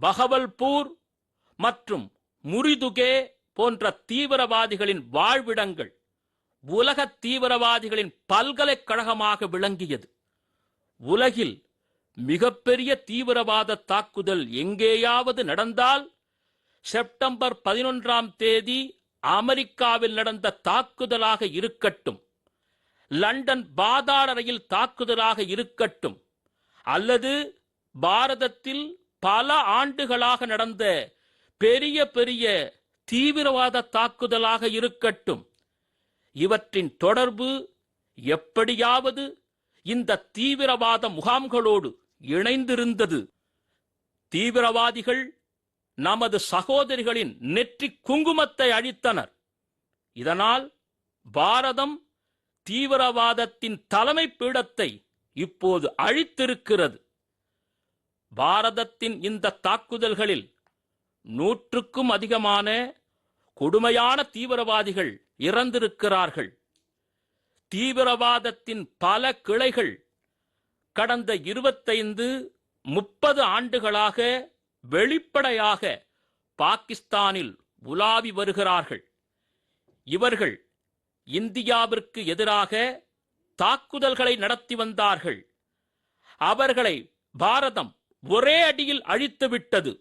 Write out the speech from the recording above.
பகவல்பூர் மற்றும் முரிதுகே போன்ற தீவிரவாதிகளின் வாழ்விடங்கள் உலக தீவிரவாதிகளின் பல்கலைக்கழகமாக விளங்கியது. உலகில் மிகப்பெரிய தீவிரவாத தாக்குதல் எங்கேயாவது நடந்தால் செப்டம்பர் பதினொன்றாம் தேதி அமெரிக்காவில் நடந்த தாக்குதலாக இருக்கட்டும் லண்டன் பாதாள ரயில் தாக்குதலாக இருக்கட்டும் அல்லது பாரதத்தில் பல ஆண்டுகளாக நடந்த பெரிய பெரிய தீவிரவாத தாக்குதலாக இருக்கட்டும் இவற்றின் தொடர்பு எப்படியாவது இந்த தீவிரவாத முகாம்களோடு இணைந்திருந்தது. தீவிரவாதிகள் நமது சகோதரிகளின் நெற்றி குங்குமத்தை அழித்தனர். இதனால் பாரதம் தீவிரவாதத்தின் தலைமை பீடத்தை இப்போது அழித்திருக்கிறது. பாரதத்தின் இந்த தாக்குதல்களில் நூற்றுக்கும் அதிகமான கொடுமையான தீவிரவாதிகள் இறந்திருக்கிறார்கள். தீவிரவாதத்தின் பல கிளைகள் கடந்த இருபத்தைந்து முப்பது ஆண்டுகளாக வெளிப்படையாக பாகிஸ்தானில் உலாவி வருகிறார்கள். இவர்கள் இந்தியாவிற்கு எதிராக தாக்குதல்களை நடத்தி வந்தார்கள். அவர்களை பாரதம் ஒரே அடியில் அழித்துவிட்டது.